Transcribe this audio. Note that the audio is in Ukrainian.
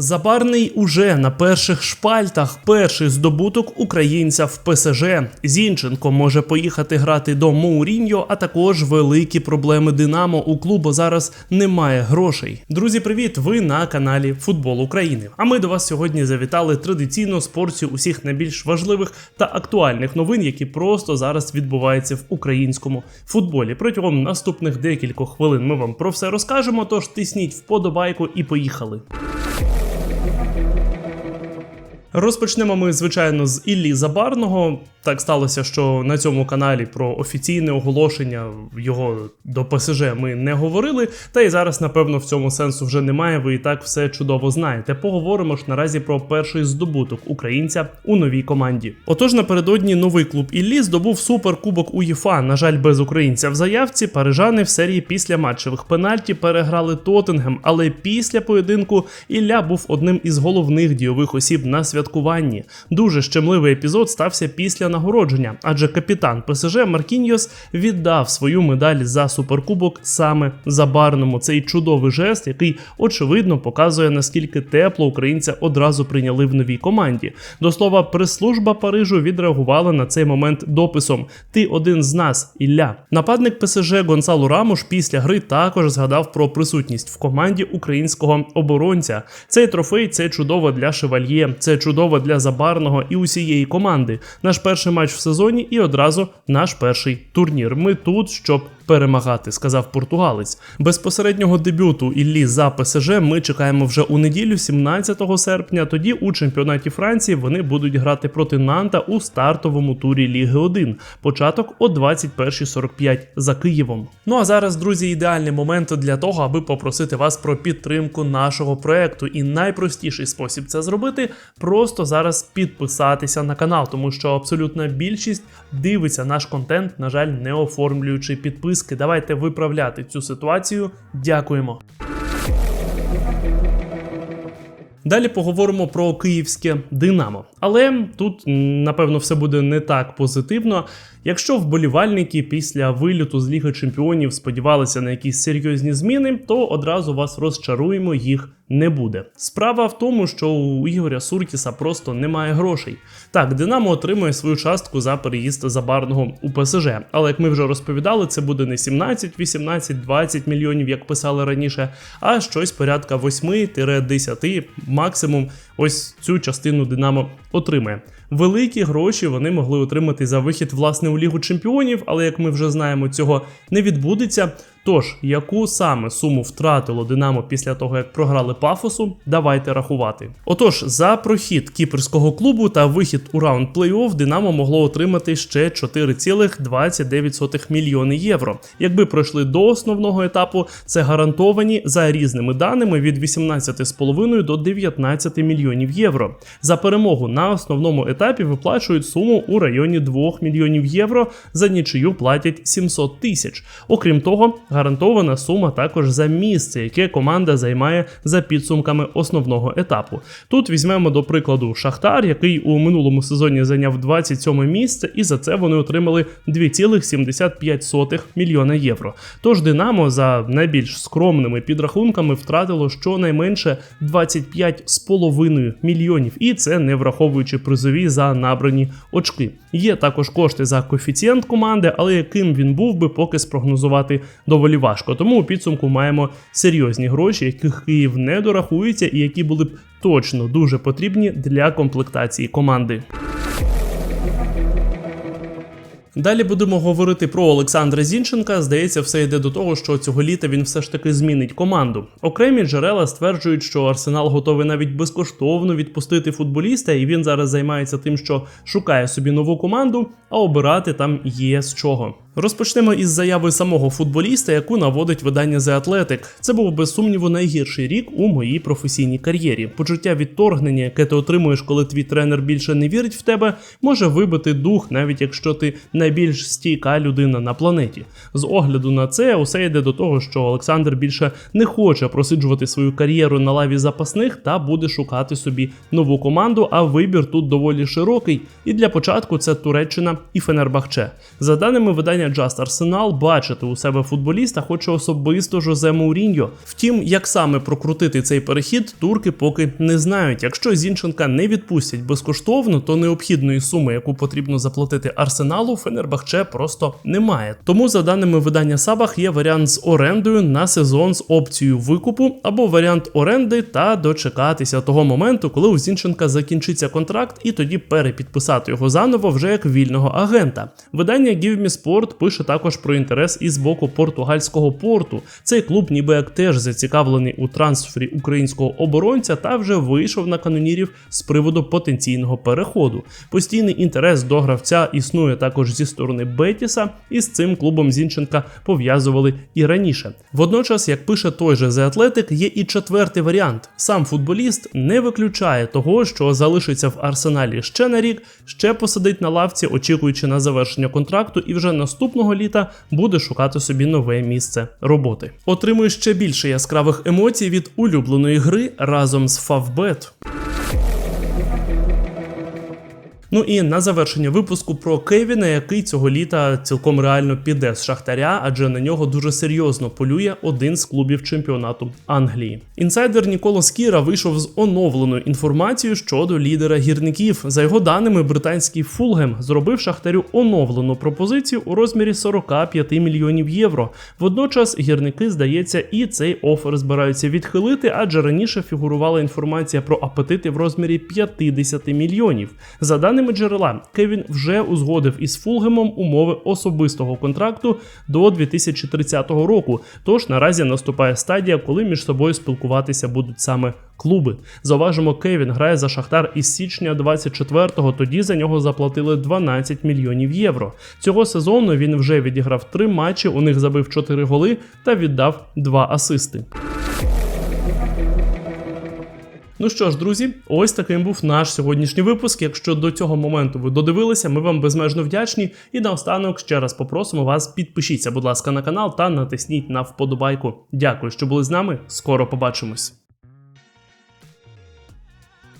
Забарний уже на перших шпальтах перший здобуток українця в ПСЖ. Зінченко може поїхати грати до Моуріньо, а також великі проблеми Динамо. У клубу зараз немає грошей. Друзі, привіт! Ви на каналі Футбол України. А ми до вас сьогодні завітали традиційно з порцію усіх найбільш важливих та актуальних новин, які просто зараз відбуваються в українському футболі. Протягом наступних декількох хвилин ми вам про все розкажемо. Тож тисніть вподобайку і поїхали. Розпочнемо ми, звичайно, з Іллі Забарного. Так сталося, що на цьому каналі про офіційне оголошення його до ПСЖ ми не говорили. Та й зараз, напевно, в цьому сенсу вже немає. Ви і так все чудово знаєте. Поговоримо ж наразі про перший здобуток українця у новій команді. Отож, напередодні новий клуб Іллі здобув суперкубок УЄФА. На жаль, без українця в заявці парижани в серії після матчевих пенальті переграли Тоттенгем, але після поєдинку Ілля був одним із головних дійових осіб на святкуванні. Дуже щемливий епізод стався після нагородження, адже капітан ПСЖ Маркіньос віддав свою медаль за суперкубок саме Забарному. Цей чудовий жест, який очевидно показує наскільки тепло українця одразу прийняли в новій команді. До слова, прес-служба Парижу відреагувала на цей момент дописом: Ти один з нас, Ілля. Нападник ПСЖ Гонсалу Рамуш після гри також згадав про присутність в команді українського оборонця. Цей трофей це чудово для шевальє, це чудово для забарного і усієї команди. Наш перший матч в сезоні і одразу наш перший турнір. Ми тут, щоб перемагати, сказав португалець. Безпосереднього дебюту Іллі за ПСЖ ми чекаємо вже у неділю, 17 серпня. Тоді у чемпіонаті Франції вони будуть грати проти Нанта у стартовому турі Ліги 1. Початок о 21.45 за Києвом. Ну а зараз, друзі, ідеальний момент для того, аби попросити вас про підтримку нашого проекту. І найпростіший спосіб це зробити просто зараз підписатися на канал, тому що абсолютна більшість дивиться наш контент, на жаль, не оформлюючи підписки. Давайте виправляти цю ситуацію. Дякуємо. Далі поговоримо про київське Динамо. Але тут, напевно, все буде не так позитивно. Якщо вболівальники після виліту з Ліги Чемпіонів сподівалися на якісь серйозні зміни, то одразу вас розчаруємо, їх не буде. Справа в тому, що у Ігоря Суркіса просто немає грошей. Так, Динамо отримує свою частку за переїзд забарного у ПСЖ. Але як ми вже розповідали, це буде не 17, 18, 20 мільйонів, як писали раніше, а щось порядка 8-10, максимум ось цю частину Динамо отримає. Великі гроші вони могли отримати за вихід власне у Лігу Чемпіонів, але як ми вже знаємо, цього не відбудеться. Тож, яку саме суму втратило Динамо після того, як програли пафосу, давайте рахувати. Отож, за прохід кіперського клубу та вихід у раунд плей-офф Динамо могло отримати ще 4,29 мільйони євро. Якби пройшли до основного етапу, це гарантовані за різними даними від 18,5 до 19 мільйонів євро. За перемогу на основному етапі виплачують суму у районі 2 мільйонів євро. За нічию платять 700 тисяч. Окрім того, гарантована сума також за місце, яке команда займає за підсумками основного етапу. Тут візьмемо до прикладу Шахтар, який у минулому сезоні зайняв 27 місце, і за це вони отримали 2,75 мільйона євро. Тож Динамо за найбільш скромними підрахунками втратило щонайменше 25,5 мільйонів, і це не враховуючи призові за набрані очки. Є також кошти за коефіцієнт команди, але яким він був би, поки спрогнозувати доволі важко. Тому у підсумку маємо серйозні гроші, яких Київ не дорахується, і які були б точно дуже потрібні для комплектації команди. Далі будемо говорити про Олександра Зінченка. Здається, все йде до того, що цього літа він все ж таки змінить команду. Окремі джерела стверджують, що Арсенал готовий навіть безкоштовно відпустити футболіста, і він зараз займається тим, що шукає собі нову команду, а обирати там є з чого. Розпочнемо із заяви самого футболіста, яку наводить видання The Athletic. Це був без сумніву найгірший рік у моїй професійній кар'єрі. Почуття відторгнення, яке ти отримуєш, коли твій тренер більше не вірить в тебе, може вибити дух, навіть якщо ти найбільш стійка людина на планеті. З огляду на це, усе йде до того, що Олександр більше не хоче просиджувати свою кар'єру на лаві запасних та буде шукати собі нову команду. А вибір тут доволі широкий. І для початку це Туреччина і Фенербахче. За даними видання Just Arsenal бачити у себе футболіста хоче особисто Жозе Мауріньо. Втім, як саме прокрутити цей перехід, турки поки не знають. Якщо Зінченка не відпустять безкоштовно, то необхідної суми, яку потрібно заплатити Арсеналу, Фенербахче просто немає. Тому, за даними видання Сабах, є варіант з орендою на сезон з опцією викупу або варіант оренди та дочекатися того моменту, коли у Зінченка закінчиться контракт, і тоді перепідписати його заново вже як вільного агента. Видання Give Me Sport пише також про інтерес із боку португальського порту. Цей клуб, ніби як теж зацікавлений у трансфері українського оборонця та вже вийшов на канонірів з приводу потенційного переходу. Постійний інтерес до гравця існує також зі сторони Бетіса, і з цим клубом Зінченка пов'язували і раніше. Водночас, як пише той же The Athletic, є і четвертий варіант. Сам футболіст не виключає того, що залишиться в арсеналі ще на рік, ще посидить на лавці, очікуючи на завершення контракту, і вже наступного літа буде шукати собі нове місце роботи. Отримує ще більше яскравих емоцій від улюбленої гри разом з Favbet. Ну і на завершення випуску про Кевіна, який цього літа цілком реально піде з шахтаря, адже на нього дуже серйозно полює один з клубів чемпіонату Англії. Інсайдер Ніколо Скіра вийшов з оновленою інформацією щодо лідера гірників. За його даними, британський Фулгем зробив шахтарю оновлену пропозицію у розмірі 45 мільйонів євро. Водночас гірники, здається, і цей офер збираються відхилити, адже раніше фігурувала інформація про апетити в розмірі 50 мільйонів. За даними джерела, Кевін вже узгодив із Фулгемом умови особистого контракту до 2030 року. Тож наразі наступає стадія, коли між собою спілкуватися будуть саме клуби. Зауважимо, Кевін грає за Шахтар із січня 24-го, Тоді за нього заплатили 12 мільйонів євро. Цього сезону він вже відіграв три матчі. У них забив 4 голи та віддав 2 асисти. Ну що ж, друзі, ось таким був наш сьогоднішній випуск. Якщо до цього моменту ви додивилися, ми вам безмежно вдячні. І наостанок ще раз попросимо вас підпишіться, будь ласка, на канал та натисніть на вподобайку. Дякую, що були з нами. Скоро побачимось.